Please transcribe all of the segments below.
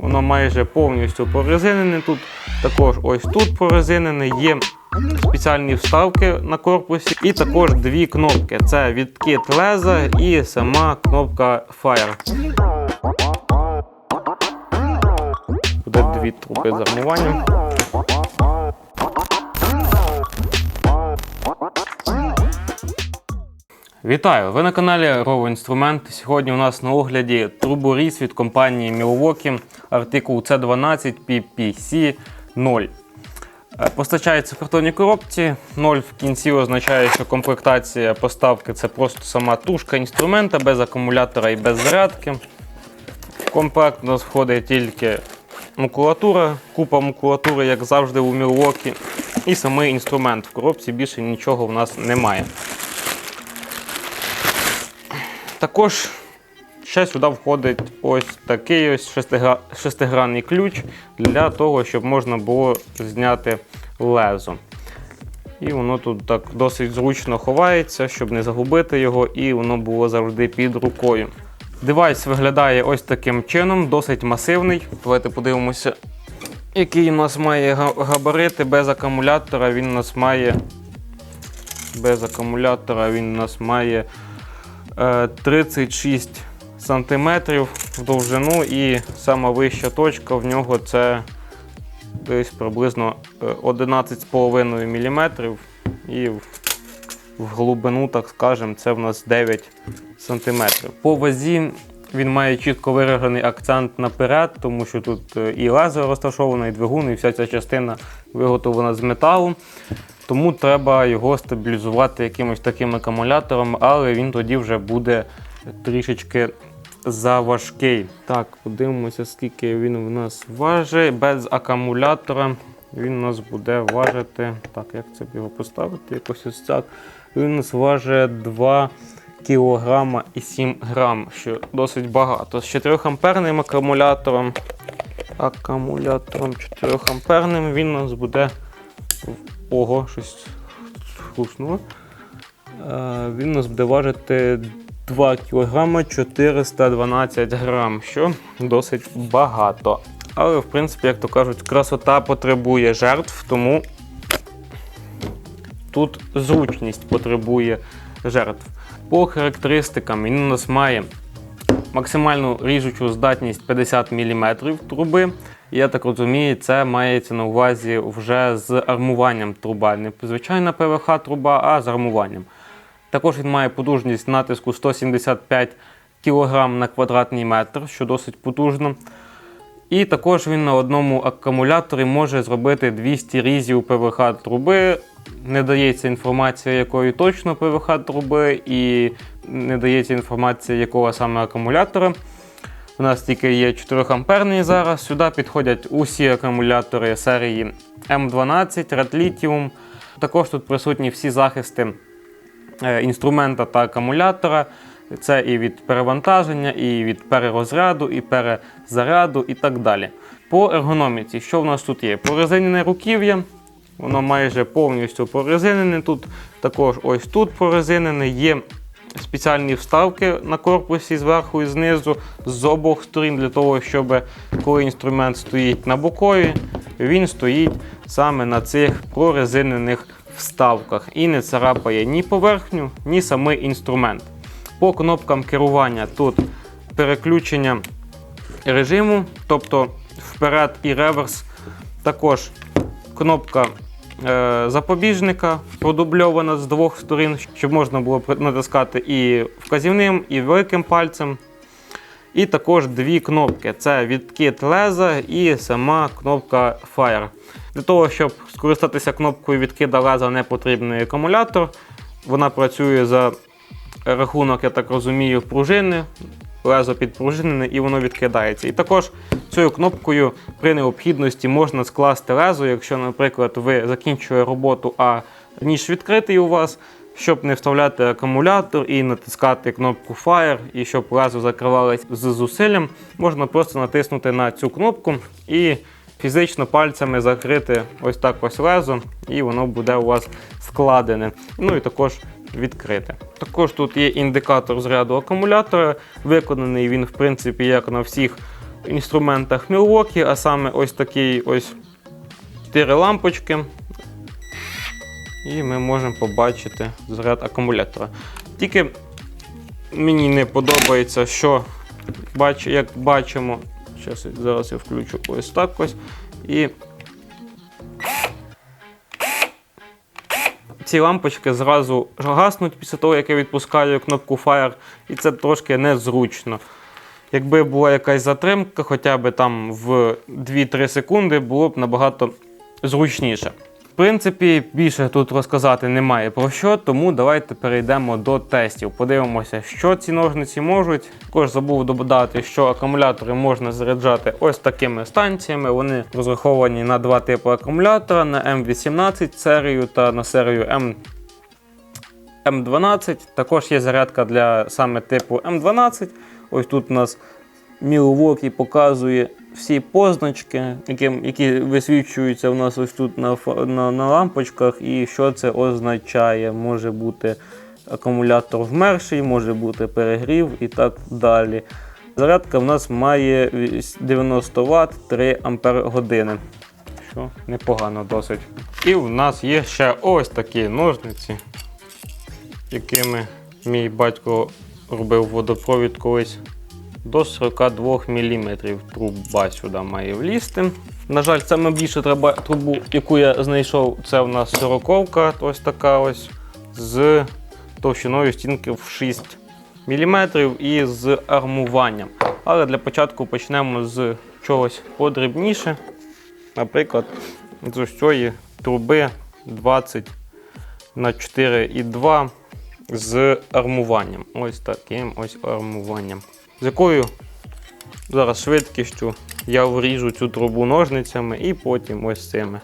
Воно майже повністю порезинене. Тут також ось тут порезинене. Є спеціальні вставки на корпусі, і також дві кнопки: це відкид леза і сама кнопка Fire. Буде дві трупи з армуванням. Вітаю! Ви на каналі Rovo Інструмент. Сьогодні у нас на огляді труборіз від компанії Milwaukee, артикул C12 PPC 0. Е, Постачається в картонній коробці. 0 в кінці означає, що комплектація поставки це просто сама тушка інструмента без акумулятора і без зарядки. В комплект у нас входить тільки макулатура, купа макулатури, як завжди у Milwaukee, і самий інструмент. В коробці більше нічого в нас немає. Також ще сюди входить ось такий ось шестигра- шестигранний ключ для того, щоб можна було зняти лезо. І воно тут так досить зручно ховається, щоб не загубити його, і воно було завжди під рукою. Девайс виглядає ось таким чином, досить масивний. Давайте подивимося, який у нас має габарити без акумулятора. Він у нас має без акумулятора він у нас має 36 см в довжину і сама вища точка в нього це десь приблизно е, 11,5 мм. І в, глибину, так скажемо, це в нас 9 см. По вазі він має чітко виражений акцент наперед, тому що тут е, і лезо розташовано, і двигун, і вся ця частина виготовлена з металу. Тому треба його стабілізувати якимось таким акумулятором, але він тоді вже буде трішечки заважкий. Так, подивимося, скільки він у нас важить. Без акумулятора він у нас буде важити. Так, як це б його поставити? Якось ось так. Він у нас важить 2 кілограма і 7 грам, що досить багато. З 4 амперним акумулятором. Акумулятором 4 амперним він у нас буде. Ого, щось хруснуло. Е, Він нас буде важити 2 кг 412 грам, що досить багато. Але, в принципі, як то кажуть, красота потребує жертв, тому тут зручність потребує жертв. По характеристикам він у нас має максимальну ріжучу здатність 50 мм труби. Я так розумію, це мається на увазі вже з армуванням труба. Не звичайна ПВХ труба, а з армуванням. Також він має потужність натиску 175 кг на квадратний метр, що досить потужно. І також він на одному акумуляторі може зробити 200 різів ПВХ труби. Не дається інформація, якої точно ПВХ труби, і не дається інформація, якого саме акумулятора. У нас тільки є 4 амперний зараз. Сюди підходять усі акумулятори серії М12, Red Lithium. Також тут присутні всі захисти е, інструмента та акумулятора. Це і від перевантаження, і від перерозряду, і перезаряду, і так далі. По ергономіці, що в нас тут є? Порезинене руків'я, воно майже повністю порезинене. Тут також ось тут порезинене. Є спеціальні вставки на корпусі зверху і знизу з обох сторін, для того, щоб коли інструмент стоїть на бокові, він стоїть саме на цих прорезинених вставках і не царапає ні поверхню, ні самий інструмент. По кнопкам керування тут переключення режиму, тобто вперед і реверс. Також кнопка запобіжника продубльована з двох сторін, щоб можна було натискати і вказівним, і великим пальцем. І також дві кнопки: це відкид леза і сама кнопка Fire. Для того, щоб скористатися кнопкою відкида леза, не потрібний акумулятор. Вона працює за рахунок, я так розумію, пружини. Лезо підпружинене і воно відкидається. І також цією кнопкою при необхідності можна скласти лезо, якщо, наприклад, ви закінчує роботу, а ніж відкритий у вас, щоб не вставляти акумулятор і натискати кнопку Fire, і щоб лезо закривалось з зусиллям, можна просто натиснути на цю кнопку і фізично пальцями закрити ось так ось лезо, і воно буде у вас складене. Ну і також відкрите. Також тут є індикатор зряду акумулятора. Виконаний він, в принципі, як на всіх інструментах Milwaukee, а саме ось такий ось 4 лампочки. І ми можемо побачити заряд акумулятора. Тільки мені не подобається, що як бачимо, зараз я включу ось так ось. І ці лампочки зразу гаснуть після того, як я відпускаю кнопку Fire, і це трошки незручно. Якби була якась затримка, хоча б там в 2-3 секунди, було б набагато зручніше. Принципі, більше тут розказати немає про що, тому давайте перейдемо до тестів. Подивимося, що ці ножниці можуть. Також забув додати, що акумулятори можна заряджати ось такими станціями. Вони розраховані на два типи акумулятора: на М18 серію та на серію М. М12. Також є зарядка для саме типу М12. Ось тут у нас Milwaukee показує всі позначки, які, які висвічуються у нас ось тут на, на, на лампочках, і що це означає. Може бути акумулятор вмерший, може бути перегрів і так далі. Зарядка в нас має 90 Вт 3 Ампер години. Що непогано досить. І в нас є ще ось такі ножниці, якими мій батько робив водопровід колись до 42 мм труба сюди має влізти. На жаль, саме більше треба трубу, яку я знайшов, це в нас 40 ось така ось з товщиною стінки в 6 мм і з армуванням. Але для початку почнемо з чогось подрібніше. Наприклад, з ось цієї труби 20 на 4,2 з армуванням. Ось таким ось армуванням. З якою зараз швидкістю я вріжу цю трубу ножницями і потім ось цими.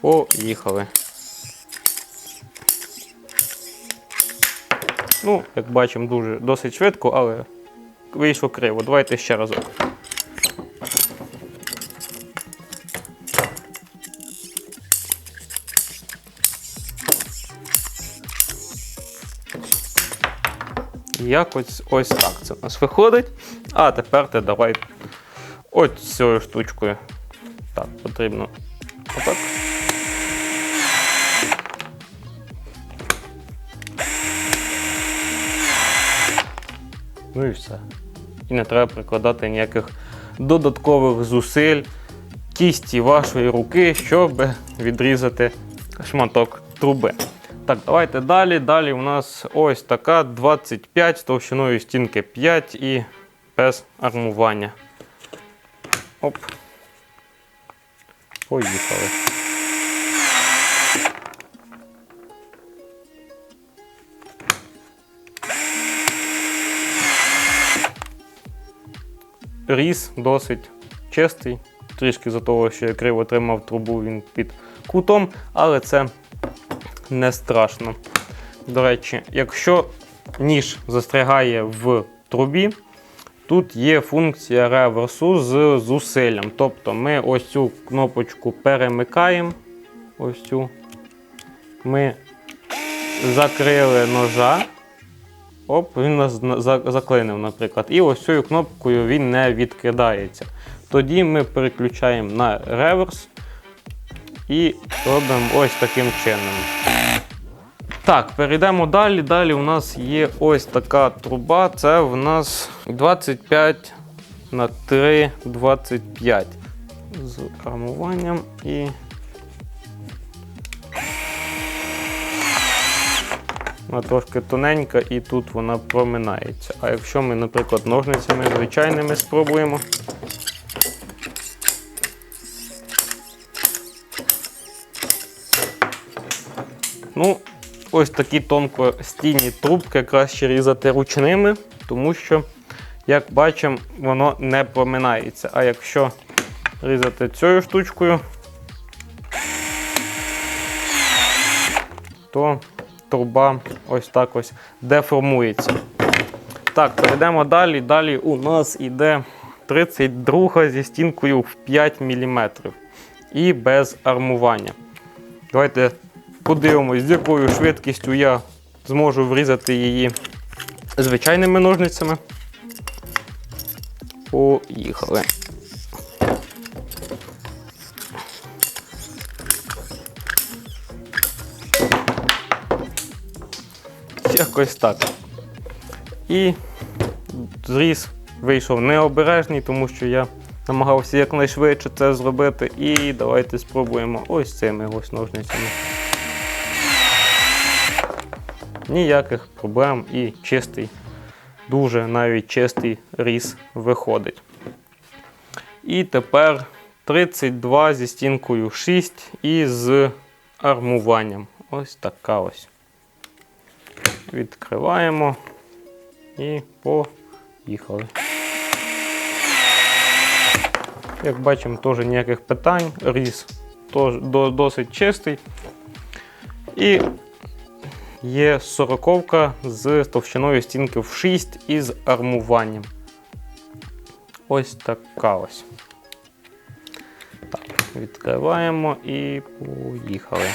Поїхали. Ну, як бачимо, дуже досить швидко, але вийшло криво. Давайте ще разок. Якось ось так це у нас виходить. А тепер ти давай ось цією штучкою. Так, потрібно. Отак. Ну і все. І не треба прикладати ніяких додаткових зусиль кісті вашої руки, щоб відрізати шматок труби. Так, давайте далі. Далі у нас ось така 25 з товщиною стінки 5 і без армування. Оп. Поїхали. Різ досить чистий. Трішки за того, що я криво тримав трубу, він під кутом, але це не страшно. До речі, якщо ніж застрягає в трубі, тут є функція реверсу з зусиллям. Тобто ми ось цю кнопочку перемикаємо. Ось цю. Ми закрили ножа. Оп, він нас заклинив, наприклад. І ось цією кнопкою він не відкидається. Тоді ми переключаємо на реверс і робимо ось таким чином. Так, перейдемо далі. Далі у нас є ось така труба. Це в нас 25 на 3, 25 з армуванням і. Вона трошки тоненька і тут вона проминається. А якщо ми, наприклад, ножницями звичайними спробуємо. Ну, ось такі тонкостійні трубки краще різати ручними, тому що, як бачимо, воно не проминається. А якщо різати цією штучкою, то труба ось так ось деформується. Так, перейдемо далі. Далі у нас іде 32 зі стінкою в 5 мм і без армування. Давайте Подивимось, з якою швидкістю я зможу врізати її звичайними ножницями. Поїхали. Якось так. І зріз вийшов необережний, тому що я намагався якнайшвидше це зробити. І давайте спробуємо ось цими ось ножницями. Ніяких проблем і чистий, дуже навіть чистий різ виходить. І тепер 32 зі стінкою 6 і з армуванням. Ось така ось. Відкриваємо і поїхали. Як бачимо, теж ніяких питань. Різ досить чистий. І є сороковка з товщиною стінки в 6 із армуванням. Ось така ось. Так, відкриваємо і поїхали.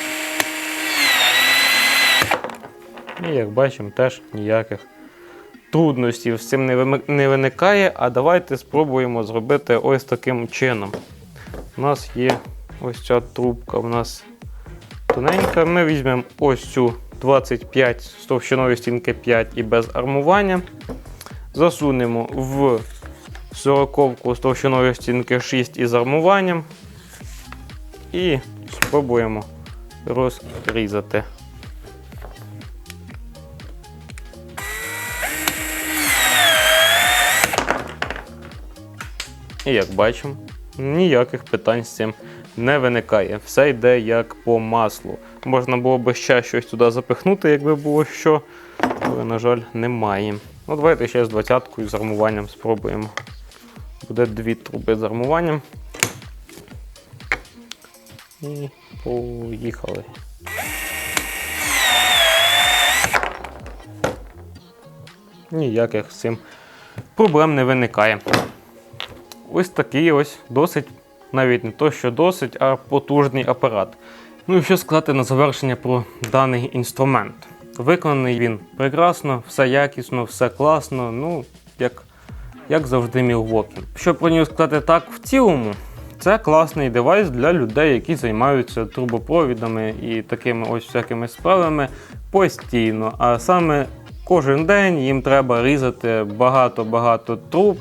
І як бачимо, теж ніяких трудностей з цим не виникає. А давайте спробуємо зробити ось таким чином. У нас є ось ця трубка, у нас тоненька. Ми візьмемо ось цю 25 з товщиною стінки 5 і без армування. Засунемо в 40 з товщиною стінки 6 із армуванням. І спробуємо розрізати. І як бачимо, ніяких питань з цим не виникає. Все йде як по маслу. Можна було б ще щось туди запихнути, якби було що, але, на жаль, немає. Ну, давайте ще з 20-кою з армуванням спробуємо. Буде дві труби з армуванням. І поїхали. Ніяких з цим проблем не виникає. Ось такий ось досить, навіть не то, що досить, а потужний апарат. Ну і що сказати на завершення про даний інструмент. Виконаний він прекрасно, все якісно, все класно, ну, як, як завжди Milwaukee. Що про нього сказати так в цілому, це класний девайс для людей, які займаються трубопровідами і такими ось всякими справами постійно. А саме кожен день їм треба різати багато-багато труб.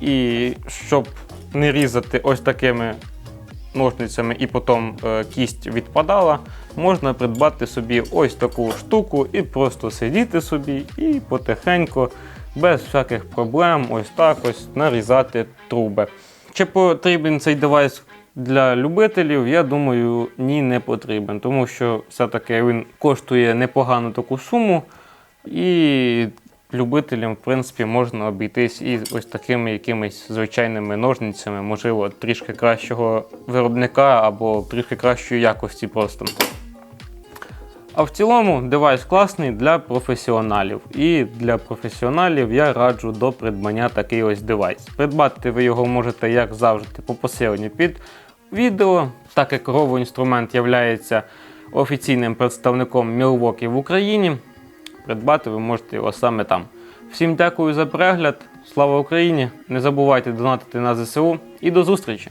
І щоб не різати ось такими ножницями і потім е, кість відпадала, можна придбати собі ось таку штуку і просто сидіти собі і потихеньку, без всяких проблем, ось так ось нарізати труби. Чи потрібен цей девайс для любителів? Я думаю, ні, не потрібен, тому що все-таки він коштує непогану таку суму. І любителям, в принципі, можна обійтись і ось такими якимись звичайними ножницями, можливо, трішки кращого виробника або трішки кращої якості просто. А в цілому девайс класний для професіоналів. І для професіоналів я раджу до придбання такий ось девайс. Придбати ви його можете, як завжди, по посиланню під відео, так як Rovo інструмент є офіційним представником Milwaukee в Україні. Придбати ви можете його саме там. Всім дякую за перегляд. Слава Україні! Не забувайте донатити на ЗСУ і до зустрічі!